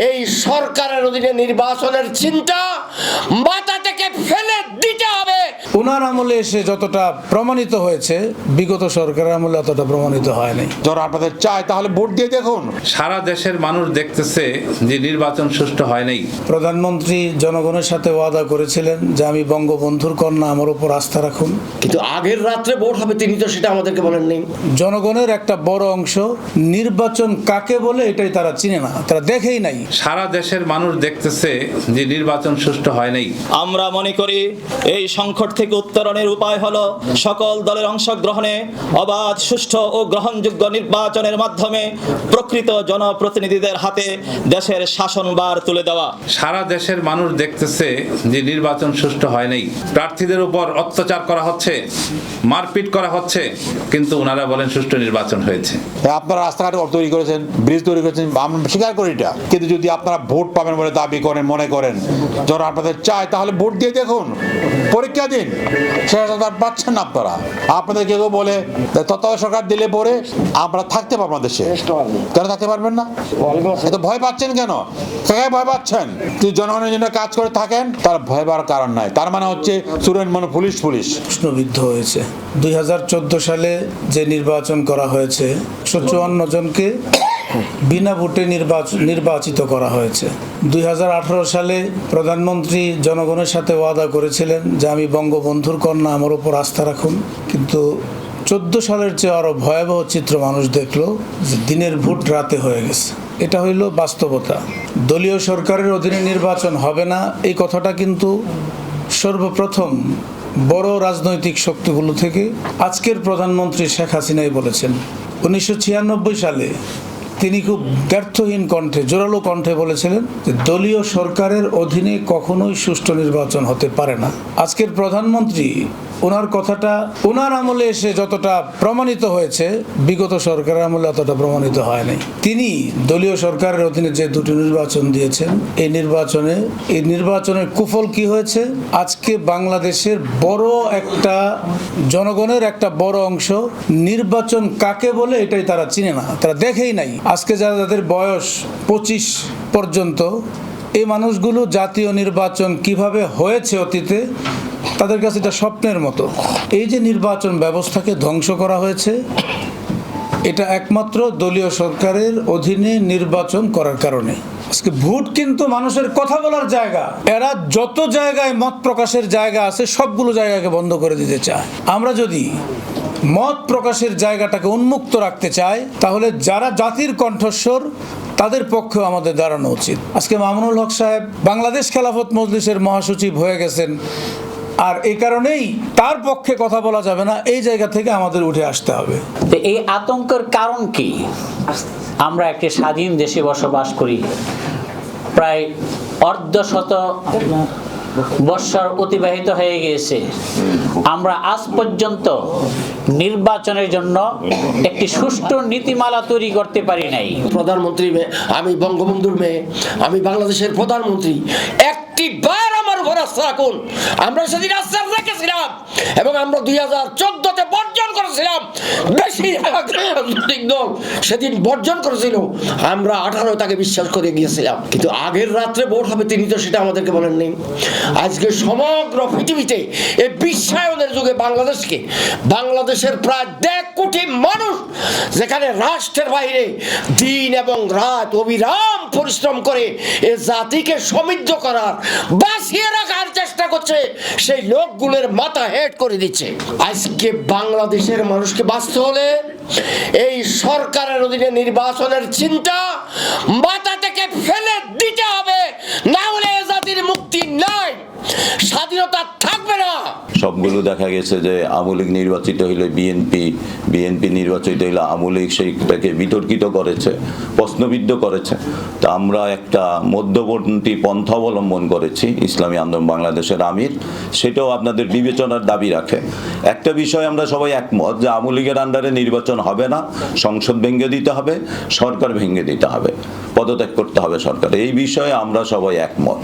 এই সরকারের অধীনে নির্বাচনের চিন্তা মাথা থেকে ফেলে দিতে ওনার আমলে এসে যতটা প্রমাণিত হয়েছে বিগত সরকারের আমলে অতটা প্রমাণিত হয় নাই যারা আপনাদের চায় তাহলে ভোট দিয়ে দেখুন। সারা দেশের মানুষ দেখতেছে যে নির্বাচন সুষ্ঠু হয় নাই। প্রধানমন্ত্রী জনগণের সাথে ওয়াদা করেছিলেন যে আমি বঙ্গবন্ধুর কন্যা আমার উপর আস্থা রাখুন। কিন্তু আগের রাত্রে ভোট হবে তিনি তো সেটা আমাদেরকে বলেন বলেননি। জনগণের একটা বড় অংশ নির্বাচন কাকে বলে এটাই তারা চিনে না তারা দেখেই নাই। সারা দেশের মানুষ দেখতেছে যে নির্বাচন সুষ্ঠু হয় নাই। আমরা মনে করি এই সংকট থেকে উত্তরণের উপায় হলো সকল দলের অংশগ্রহণে অবাধ সুষ্ঠু ও গ্রহণযোগ্য নির্বাচনের মাধ্যমে প্রকৃত জনপ্রতিনিধিদের হাতে দেশের শাসনভার তুলে দেওয়া। সারা দেশের মানুষ দেখতেছে যে নির্বাচন সুষ্ঠু হয় নাই। প্রার্থীদের উপর অত্যাচার করা হচ্ছে মারপিট করা হচ্ছে কিন্তু ওনারা বলেন সুষ্ঠু নির্বাচন হয়েছে। আপনারা রাস্তাঘাট তৈরি করেছেন ব্রিজ তৈরি করেছেন আমরা স্বীকার করি এটা। কিন্তু যদি আপনারা ভোট পাবেন বলে দাবি করেন মনে করেন যারা আপনাদের চায় তাহলে ভোট দিয়ে দেখুন পরীক্ষা দিন। সেটা পাচ্ছেন না আপনারা। আপনাদের কেউ বলে তত্ত্বাবধায়ক সরকার দিলে পরে আমরা থাকতে পারব না দেশে। কেন থাকতে পারবেন না? এত ভয় পাচ্ছেন কেন? কাকে ভয় পাচ্ছেন? যদি জনগণের জন্য কাজ করে থাকেন তার ভয় পাওয়ার কারণ নাই। তার মানে হচ্ছে স্টুডেন্ট মানে পুলিশ পুলিশ। প্রশ্নবিদ্ধ হয়েছে। দুই হাজার চোদ্দ সালে যে নির্বাচন করা হয়েছে একশো চুয়ান্ন জনকে বিনা ভোটে নির্বাচন নির্বাচিত করা হয়েছে। দুই হাজার আঠারো সালে প্রধানমন্ত্রী জনগণের সাথে ওয়াদা করেছিলেন যে আমি বঙ্গবন্ধুর কন্যা, আমার ওপর আস্থা রাখুন। কিন্তু চোদ্দ সালের চেয়ে আরও ভয়াবহ চিত্র মানুষ দেখল যে দিনের ভোট রাতে হয়ে গেছে। এটা হইল বাস্তবতা। দলীয় সরকারের অধীনে নির্বাচন হবে না, এই কথাটা কিন্তু সর্বপ্রথম বড় রাজনৈতিক শক্তিগুলো থেকে আজকের প্রধানমন্ত্রী শেখ হাসিনাই বলেছেন। উনিশশো ছিয়ানব্বই সালে তিনি খুব ব্যর্থহীন কণ্ঠে, জোরালো কণ্ঠে বলেছিলেন যে, দলীয় সরকারের অধীনে কখনোই সুষ্ঠু নির্বাচন হতে পারে না। আজকের প্রধানমন্ত্রী ওনার কথাটা, ওনার আমলে এসে যতটা প্রমাণিত হয়েছে, বিগত সরকারের আমলে অতটা প্রমাণিত হয়নি। তিনি দলীয় সরকারের অধীনে যে দুটি নির্বাচন দিয়েছেন, এই নির্বাচনে, এই নির্বাচনের কুফল কি হয়েছে? আজকে বাংলাদেশের বড় একটা জনগণের একটা বড় অংশ নির্বাচন কাকে বলে এটাই তারা চিনে না, তারা দেখেই নাই। আজকে যারা যাদের বয়স পঁচিশ পর্যন্ত এই মানুষগুলো জাতীয় নির্বাচন কীভাবে হয়েছে অতীতে? তাদের কাছে এটা স্বপ্নের মতো। এই যে নির্বাচন ব্যবস্থাকে ধ্বংস করা হয়েছে, এটা একমাত্র দলীয় সরকারের অধীনে নির্বাচন করার কারণে। আজকে ভোট কিন্তু মানুষের কথা বলার জায়গা। এরা যত জায়গায় মত প্রকাশের জায়গা আছে, সবগুলো জায়গাকে বন্ধ করে দিতে চায়। আমরা যদি মত প্রকাশের জায়গাটাকে উন্মুক্ত রাখতে চাই, তাহলে যারা জাতির কণ্ঠস্বর তাদের পক্ষেও আমাদের দাঁড়ানো উচিত। আজকে মামুনুল হক সাহেব বাংলাদেশ খেলাফত মজলিসের মহাসচিব হয়ে গেছেন। আর এই কারণেই তার পক্ষে কথা বলা যাবে না, এই জায়গা থেকে আমাদের উঠে আসতে হবে। এই আতঙ্কের কারণ কি? আমরা একটি স্বাধীন দেশে বসবাস করি। প্রায় অর্ধশত বৎসর অতিবাহিত হয়ে গিয়েছে। আমরা আজ পর্যন্ত নির্বাচনের জন্য একটি সুষ্ঠু নীতিমালা তৈরি করতে পারি নাই। প্রধানমন্ত্রী আমি বঙ্গবন্ধুর মেয়ে, আমি বাংলাদেশের প্রধানমন্ত্রী। একটি বার আমার উপর আস্থা রাখুন আমরা সেদিন আস্থা রেখেছিলাম এবং আমরা দুই হাজার চোদ্দতে বর্জন করেছিলাম। সেদিন বর্জন করেছিল। আমরা আঠারো তাকে বিশ্বাস করে গিয়েছিলাম। কিন্তু আগের রাত্রে ভোট হবে তিনি তো সেটা আমাদেরকে বলেননি। আজকে সমগ্র পৃথিবীতে এই বিশ্বায়নের যুগে বাংলাদেশকে, বাংলাদেশের প্রায় দেড় কোটি মানুষ, যেখানে রাষ্ট্রের বাইরে দিন এবং রাত অবিরাম পরিশ্রম করে এ জাতিকে সমৃদ্ধ করার করছে সেই লোকগুলোর মাথা হেড করে দিচ্ছে। আজকে বাংলাদেশের মানুষকে বাঁচতে হলে এই সরকারের অধীনে নির্বাচনের চিন্তা মাথা থেকে ফেলে দিতে হবে না হলে এ জাতির মুক্তি নাই স্বাধীনতা থাকবে না সবগুলো দেখা গেছে যে আমলিক নির্বাচিত হইলে বিএনপি বিএনপি নির্বাচিত হইলে আমলিক সেইটাকে বিতর্কিত করেছে, প্রশ্নবিদ্ধ করেছে। তা আমরা একটা মধ্যবর্তী পন্থা অবলম্বন করেছি, ইসলামী আন্দোলন বাংলাদেশের আমির, সেটাও আপনাদের বিবেচনার দাবি রাখে। একটা বিষয় আমরা সবাই একমত যে আমলিগের আন্ডারে নির্বাচন হবে না, সংসদ ভেঙে দিতে হবে, সরকার ভেঙে দিতে হবে, পদত্যাগ করতে হবে সরকার। এই বিষয়ে আমরা সবাই একমত।